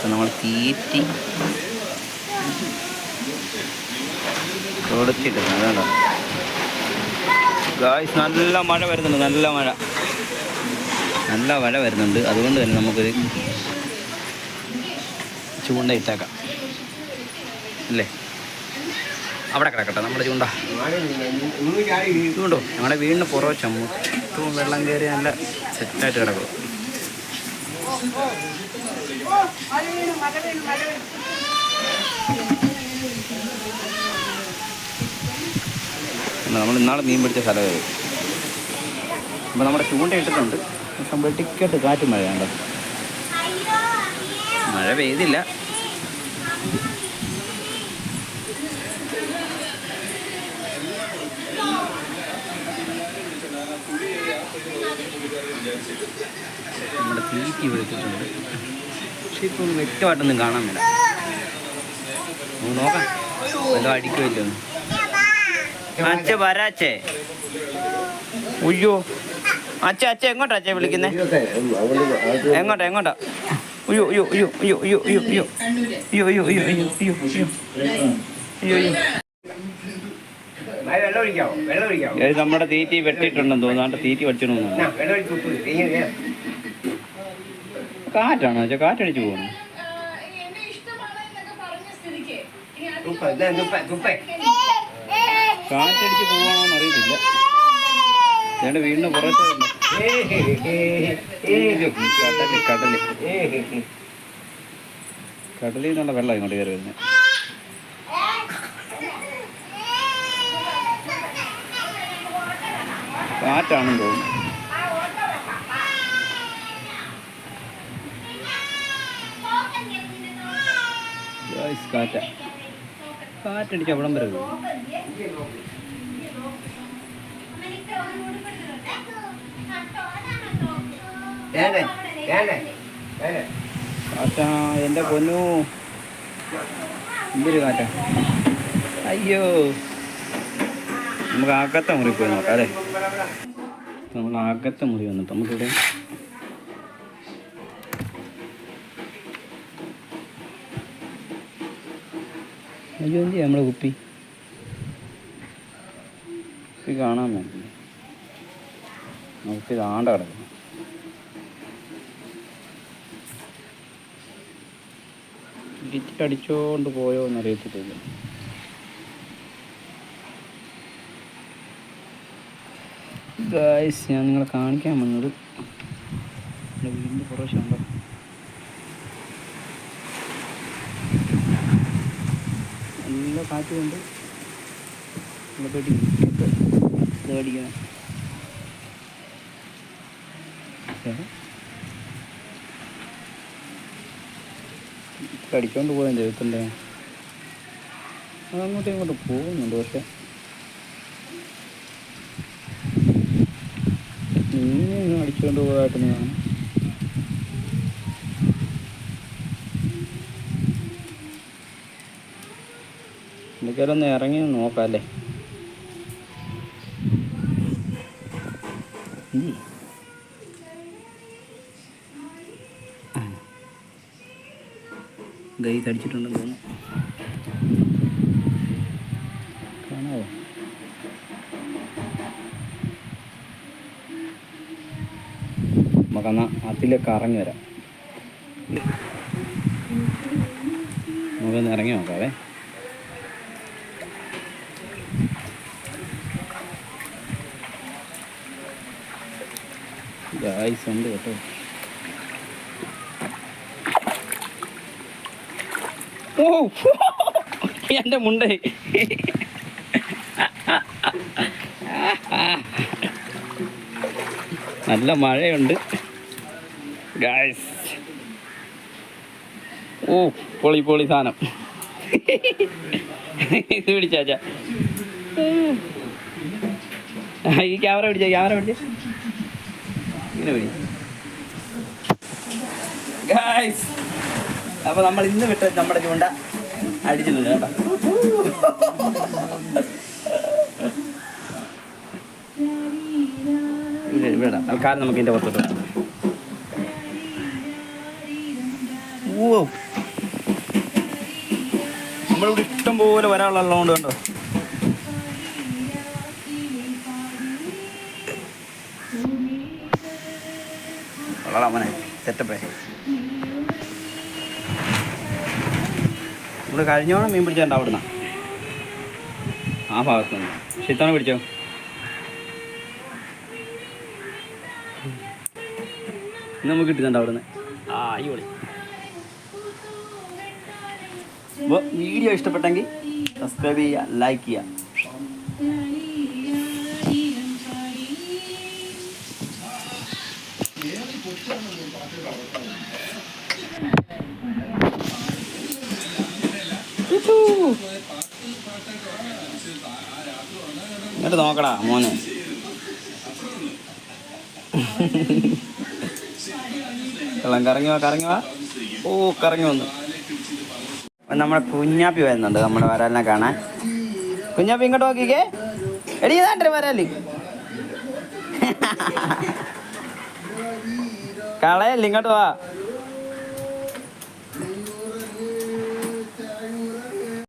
അപ്പം നമ്മൾ തീറ്റി തുടച്ചിട്ടുണ്ട് അതാണോ ഗായ്സ് നല്ല മഴ വരുന്നുണ്ട് നല്ല മഴ. നല്ല മഴ വരുന്നുണ്ട്. അതുകൊണ്ട് തന്നെ നമുക്കൊരു ചൂണ്ട ഇട്ടേക്കാം. അല്ലേ? അവിടെ കിടക്കട്ടെ നമ്മുടെ ചൂണ്ട. ചൂണ്ടോ നമ്മുടെ വീടിന് പുറവെ ചമ്മു വെള്ളം കയറി നല്ല സെറ്റായിട്ട് കിടക്കും നമ്മൾ ഇന്നാളെ മീൻ പിടിച്ച സ്ഥലമായത് അപ്പോൾ നമ്മുടെ ചൂണ്ട ഇട്ടിട്ടുണ്ട്. ടിക്കറ്റ് വെട്ടിക്കെട്ട് കാറ്റ് മഴയുണ്ട് മഴ പെയ്തില്ല. നമ്മുടെ തീറ്റി വിളിച്ചിട്ടുണ്ട് പക്ഷെ ഇപ്പോൾ വ്യക്തമായിട്ടൊന്നും കാണാൻ വേണ്ട നമുക്ക് നോക്കാം. വല്ലതും അടിക്കുമല്ലോ അച്ഛ വരാച്ചേ ഉയ്യോ. അച്ഛ അച്ഛ എങ്ങോട്ടാ അച്ഛ വിളിക്കുന്നേ? എങ്ങോട്ടാ എങ്ങോട്ടാ? അയ്യോ അയ്യോ അയ്യോ അയ്യോ അയ്യോ അയ്യോ അയ്യോ അയ്യോ അയ്യോ അയ്യോ അയ്യോ അയ്യോ അയ്യോ അയ്യോ ഇത് നമ്മുടെ തീറ്റി വെട്ടിയിട്ടുണ്ടെന്ന് തോന്നുന്നു. തീറ്റി വെച്ചിട്ടുണ്ടെന്ന് ഇങ്ങനെ കാറ്റാണ്. വെച്ചാൽ കാറ്റടിച്ചു പോകുന്നു. കാറ്റടിച്ചു പോവാണോന്ന് അറിയത്തില്ല. ഏതാണ്ട് വീടിന് പുറത്ത് കടൽ കടൽ കടലിൽ നിന്നുള്ള വെള്ളം ഇങ്ങോട്ട് കയറി വരുന്നത് കാറ്റാണെന്ന് തോന്നുന്നു. കാറ്റാ. കാറ്റടിച്ച് അവിടം വരെ കാറ്റാ എന്റെ പൊന്നു. എന്തൊരു കാറ്റ. അയ്യോ. നമുക്ക് ആക്കത്തെ മുറി പോയി നോക്കാം അല്ലേ? നമ്മൾ ആക്കത്തെ മുറി വന്നിട്ട് നമുക്കിവിടെ അയ്യോ എന്ത് നമ്മളെ കുപ്പി. കുപ്പി കാണാൻ വേണ്ടി. നമുക്ക് ഇതാണ്ട കിടക്കണം ഇടിച്ചിട്ടടിച്ചോണ്ട് പോയോ എന്നറിയത്തില്ല ഗായ്സ് ഞാൻ നിങ്ങളെ കാണിക്കാൻ വന്നത്. വീടിന്റെ കുറേ ശമ്പളം. നല്ല കാറ്റ് കൊണ്ട് നമ്മൾ പെടി ഇത് അടിക്കണം കടിച്ചോണ്ട് പോയാൽ ദൈവത്തിന്റെ അതങ്ങോട്ടും ഇങ്ങോട്ടും പോകുന്നുണ്ട് പക്ഷെ. മീനെ അടിച്ചുകൊണ്ട് പോയതായിട്ട് ഞാൻ എനിക്കാരും ഒന്ന് ഇറങ്ങി നോക്കാം അല്ലേ. ഗൈ കടിച്ചിട്ടുണ്ടെന്ന് തോന്നുന്നു. കാണാവോ? നമുക്കെന്നാ അതിലേക്ക് ഇറങ്ങി വരാം. നമുക്കൊന്ന് ഇറങ്ങി നോക്കാവേ. ഗായ്സ് ഉണ്ട് കേട്ടോ. ഓ മുണ്ടേ. നല്ല മഴയുണ്ട്. ഗായ്സ് ഓ പൊളി പൊളി സാധനം. ഇത് പിടിച്ചാച്ചാ ഈ ക്യാമറ പിടിച്ച ക്യാമറ പിടിച്ച. ഇങ്ങനെ അപ്പോൾ നമ്മൾ ഇന്ന് വിട്ട് നമ്മുടെ ചൂണ്ട അടിച്ചിട്ടുണ്ട് കേട്ടോ. തൽക്കാലം നമുക്ക് ഇതിന്റെ പുറത്തോട്ട് നമ്മളിവിടെ ഇഷ്ടം പോലെ വരാനുള്ളതുകൊണ്ട് കണ്ടോ? വളരെ അവനെ സെറ്റപ്പേ നമ്മൾ കഴിഞ്ഞോണം മീൻ പിടിച്ചാണ്ട് അവിടുന്ന്. ആ ഭാഗത്തുനിന്ന്. ശിത്തവണ പിടിച്ചോ? ഇന്ന് നമുക്ക് കിട്ടുന്നുണ്ട് അവിടുന്ന് ആ അടിപൊളി. വീഡിയോ ഇഷ്ടപ്പെട്ടെങ്കിൽ സബ്സ്ക്രൈബ് ചെയ്യുക ലൈക്ക് ചെയ്യുക. ഇങ്ങോട്ട് നോക്കടാ മോനെ. വെള്ളം കറങ്ങി വാ കറങ്ങി വാ. ഓ കറങ്ങി വന്നു. നമ്മുടെ കുഞ്ഞാപ്പി വരുന്നുണ്ട് നമ്മുടെ വരാലിനെ കാണാൻ. കുഞ്ഞാപ്പി ഇങ്ങോട്ട് നോക്കിക്കേ. എടി ഇതാണ്ടേ വരാൽ. കളയല്ല ഇങ്ങോട്ട് വാ.